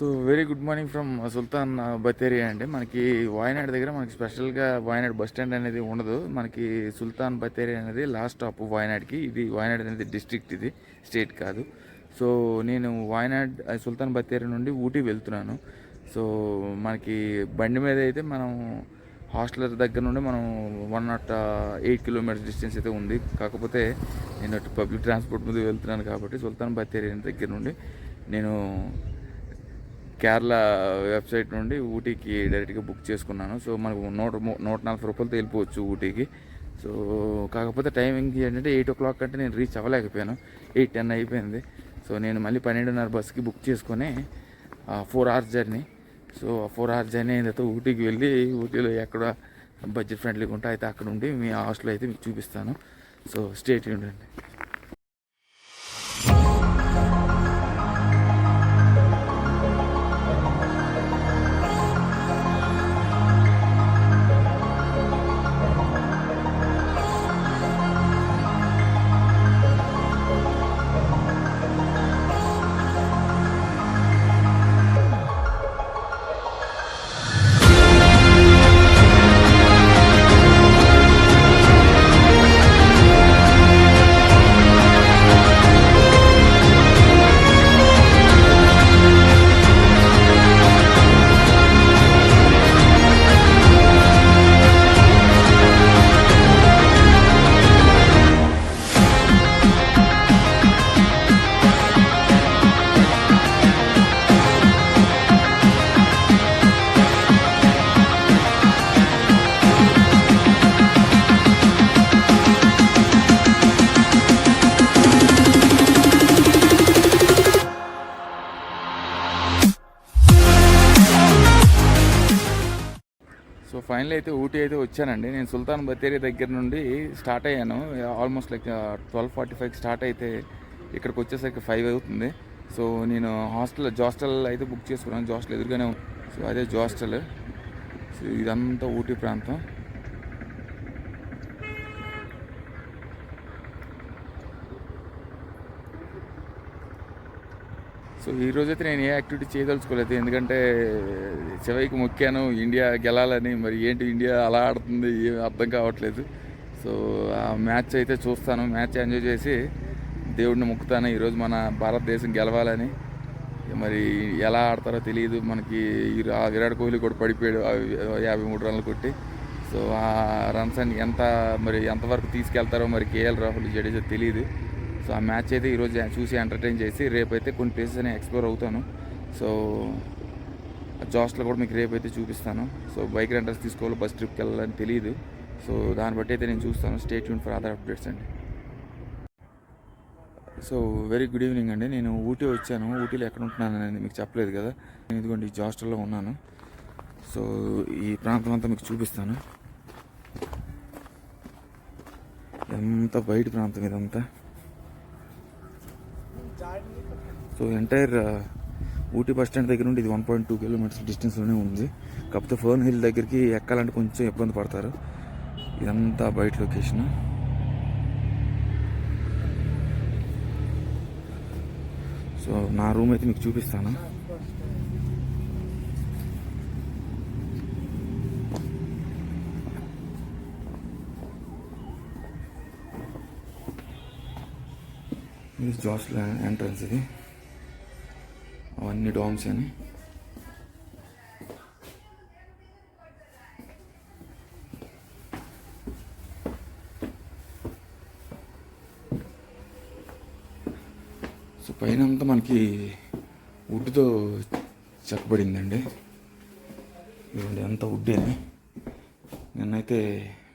So very good morning from Sultan uh, Bathery అండి. మనకి వాయనాడ్ దగ్గర మనకి స్పెషల్గా వాయనాడ్ బస్ స్టాండ్ అనేది ఉండదు. మనకి సుల్తాన్ బతేరియా అనేది లాస్ట్ స్టాప్ వాయనాడ్కి. ఇది వాయనాడ్ అనేది డిస్ట్రిక్ట్ ఇది స్టేట్ కాదు. సో నేను వాయనాడ్ సుల్తాన్ బతేరియా నుండి ఊటీ వెళ్తున్నాను. సో మనకి బండి మీద అయితే మనం హాస్టల్ దగ్గర నుండి మనం one nought eight kilometres distance అయితే ఉంది. కాకపోతే నేను పబ్లిక్ ట్రాన్స్పోర్ట్ మీద వెళ్తున్నాను కాబట్టి సుల్తాన్ బతేరియా దగ్గర నుండి నేను కేరళ వెబ్సైట్ నుండి ఊటీకి డైరెక్ట్గా బుక్ చేసుకున్నాను. సో మనకు నూట నూట నలభై రూపాయలతో వెళ్ళిపోవచ్చు ఊటీకి. సో కాకపోతే టైమింగ్ ఏంటంటే ఎయిట్ ఓ క్లాక్ అంటే నేను రీచ్ అవ్వలేకపోయాను. ఎయిట్ టెన్ అయిపోయింది. సో నేను మళ్ళీ పన్నెండున్నర బస్కి బుక్ చేసుకొని ఫోర్ అవర్స్ జర్నీ. సో ఆ ఫోర్ అవర్స్ జర్నీ అయిన తర్వాత ఊటీకి వెళ్ళి ఊటీలో ఎక్కడ బడ్జెట్ ఫ్రెండ్లీగా ఉంటే అయితే అక్కడ ఉండి మీ హాస్టల్ అయితే మీకు చూపిస్తాను. సో స్టేట్ ఉండండి సో ఫైనల్ అయితే ఊటీ అయితే వచ్చానండి. నేను సుల్తాన్ బത്തേరి దగ్గర నుండి స్టార్ట్ అయ్యాను. Almost like twelve forty five start అయితే ఇక్కడికి వచ్చేసరికి ఫైవ్ అవుతుంది. సో నేను హాస్టల్ జాస్టల్ అయితే బుక్ చేసుకున్నాను. జాస్టల్ ఎదురుగానే సో అదే జాస్టల్. సో ఇదంతా ఊటీ ప్రాంతం. సో ఈ రోజైతే నేను ఏ యాక్టివిటీ చేయదలుచుకోలేదు. ఎందుకంటే చివరికి మొక్కాను ఇండియా గెలాలని మరి ఏంటి ఇండియా అలా ఆడుతుంది ఏం అర్థం కావట్లేదు. సో ఆ మ్యాచ్ అయితే చూస్తాను. మ్యాచ్ ఎంజాయ్ చేసి దేవుడిని మొక్కుతాను. ఈరోజు మన భారతదేశం గెలవాలని. మరి ఎలా ఆడతారో తెలియదు మనకి విరాట్ కోహ్లీ కూడా పడిపోయాడు. యాభై మూడు రన్లు కొట్టి. సో ఆ రన్స్ అని ఎంత మరి ఎంతవరకు తీసుకెళ్తారో మరి కేఎల్ రాహుల్ జడేజా తెలియదు సో ఆ మ్యాచ్ అయితే ఈరోజు చూసి ఎంటర్టైన్ చేసి రేపైతే కొన్ని ప్లేసెస్ అని ఎక్స్ప్లోర్ అవుతాను. సో జాస్ట్లో కూడా మీకు రేపు అయితే చూపిస్తాను. సో బైక్ రెంటర్స్ తీసుకోవాలి బస్ ట్రిప్కి వెళ్ళాలని తెలియదు సో దాన్ని బట్టి అయితే నేను చూస్తాను. స్టేట్ యూన్ ఫర్ అదర్ అప్డేట్స్ అండి. సో వెరీ గుడ్ ఈవినింగ్ అండి. నేను ఊటీ వచ్చాను. ఊటీలో ఎక్కడ ఉంటున్నాను అనేది మీకు చెప్పలేదు కదా. నేను ఇదిగోండి ఈ హాస్టల్లో ఉన్నాను. సో ఈ ప్రాంతం అంతా మీకు చూపిస్తాను. ఎంత బయట ప్రాంతం ఇదంతా? So entire uh, Ooty bus stand దగ్గర నుండి ఇది వన్ పాయింట్ టూ కిలోమీటర్స్ డిస్టెన్స్లోనే ఉంది. కాకపోతే ఫోన్ హిల్ దగ్గరికి ఎక్కాలంటే కొంచెం ఇబ్బంది పడతారు. ఇదంతా బయట లొకేషన్ సో నా రూమ్ అయితే మీకు చూపిస్తాను. ఇది జాస్ ఎంట్రన్స్ ఇది. అవన్నీ డోమ్స్ అని. సో పైన అంతా మనకి వుడ్తో చెక్కబడిందండి ఇదిగోండి అంతా వుడ్డే నిన్నైతే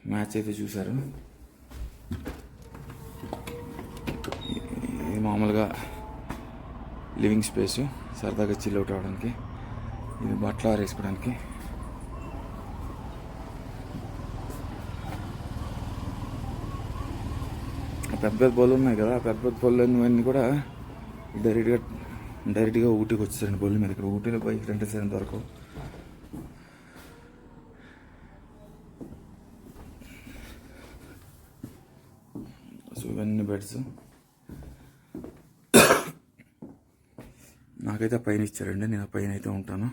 మ్యాచ్ అయితే చూశారు. మామూలుగా లివింగ్ స్పేస్ సరదాగా చిల్ అవుట్ అవ్వడానికి ఇది బట్టలు ఆరేసుకోవడానికి. పెద్ద పెద్ద బళ్ళు ఉన్నాయి కదా పెద్ద పెద్ద బళ్ళు అన్నీ కూడా డైరెక్ట్గా డైరెక్ట్గా ఊటీకి వచ్చేసారండి బళ్ళు మీద. ఇక్కడ ఊటీలో పోయి రెంట్ సేంత వరకు. సో ఇవన్నీ బెడ్స్. నాకైతే పైన ఇచ్చారండి నేను పైన అయితే ఉంటాను.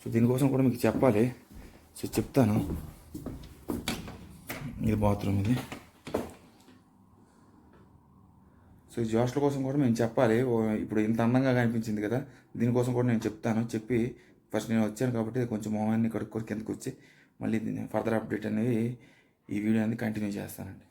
సో దీనికోసం కూడా మీకు చెప్పాలి. సో చెప్తాను. ఇది బాత్రూమ్ ఇది. సో ఈ హాస్టల్ కోసం కూడా మేము చెప్పాలి. ఓ ఇప్పుడు ఇంత అందంగా కనిపించింది కదా దీనికోసం కూడా నేను చెప్తాను. చెప్పి ఫస్ట్ నేను వచ్చాను కాబట్టి కొంచెం మొహాన్ని కడుక్కొని కిందకు వచ్చి మళ్ళీ ఫర్దర్ అప్డేట్ అనేది ఈ వీడియో అనేది కంటిన్యూ చేస్తానండి.